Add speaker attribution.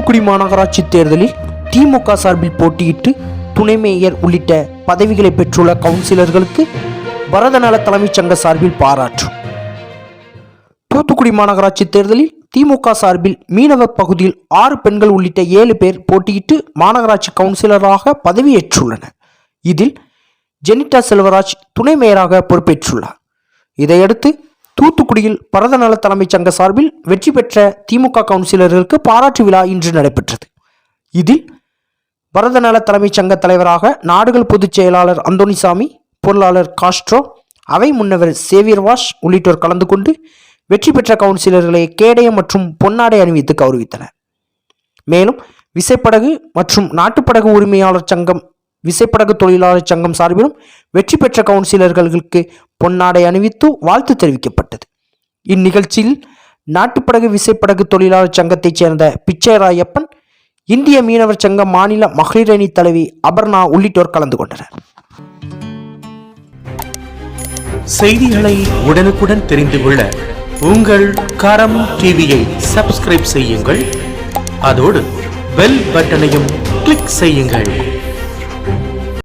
Speaker 1: தூத்துக்குடி மாநகராட்சி தேர்தலில் திமுக சார்பில் போட்டியிட்டு துணை மேயர் உள்ளிட்ட பதவிகளை பெற்றுள்ள கவுன்சிலர்களுக்கு பரதநல தலைமைச் சங்க சார்பில் பாராட்டு. தூத்துக்குடி மாநகராட்சி தேர்தலில் திமுக சார்பில் மீனவ பகுதியில் ஆறு பெண்கள் உள்ளிட்ட ஏழு பேர் போட்டியிட்டு மாநகராட்சி கவுன்சிலராக பதவியேற்றுள்ளனர். இதில் ஜெனிட்டா செல்வராஜ் துணை மேயராக பொறுப்பேற்றுள்ளார். இதையடுத்து தூத்துக்குடியில் பரதநல தலைமைச் சங்க சார்பில் வெற்றி பெற்ற திமுக கவுன்சிலர்களுக்கு பாராட்டு விழா இன்று நடைபெற்றது. இதில் பரதநல தலைமைச் சங்க தலைவராக நாடுகள் பொதுச் செயலாளர் அந்தோனிசாமி பொருளாளர் காஸ்ட்ரோ அவை முன்னவர் சேவியர் வாஷ் உள்ளிட்டோர் கலந்து கொண்டு வெற்றி பெற்ற கவுன்சிலர்களை கேடயம் மற்றும் பொன்னாடை அணிவித்து கௌரவித்தனர். மேலும் விசைப்படகு மற்றும் நாட்டுப்படகு உரிமையாளர் சங்கம் விசைப்படகு தொழிலாளர் சங்கம் சார்பிலும் வெற்றி பெற்ற கவுன்சிலர்களுக்கு பொன்னாடை அணிவித்து வாழ்த்து தெரிவிக்கப்பட்டது. இந்நிகழ்ச்சியில் நாட்டுப்படகு விசைப்படகு தொழிலாளர் சங்கத்தைச் சேர்ந்த பிச்சைராயப்பன் இந்திய மீனவர் சங்க மாநில மகளிர் அணி தலைவி அபர்ணா உள்ளிட்டோர் கலந்து கொண்டனர்.
Speaker 2: செய்திகளை உடனுக்குடன் தெரிந்து கொள்ள உங்கள் கரம் டிவியை சப்ஸ்கிரைப் செய்யுங்கள். அதோடு பெல் பட்டனையும் கிளிக் செய்யுங்கள்.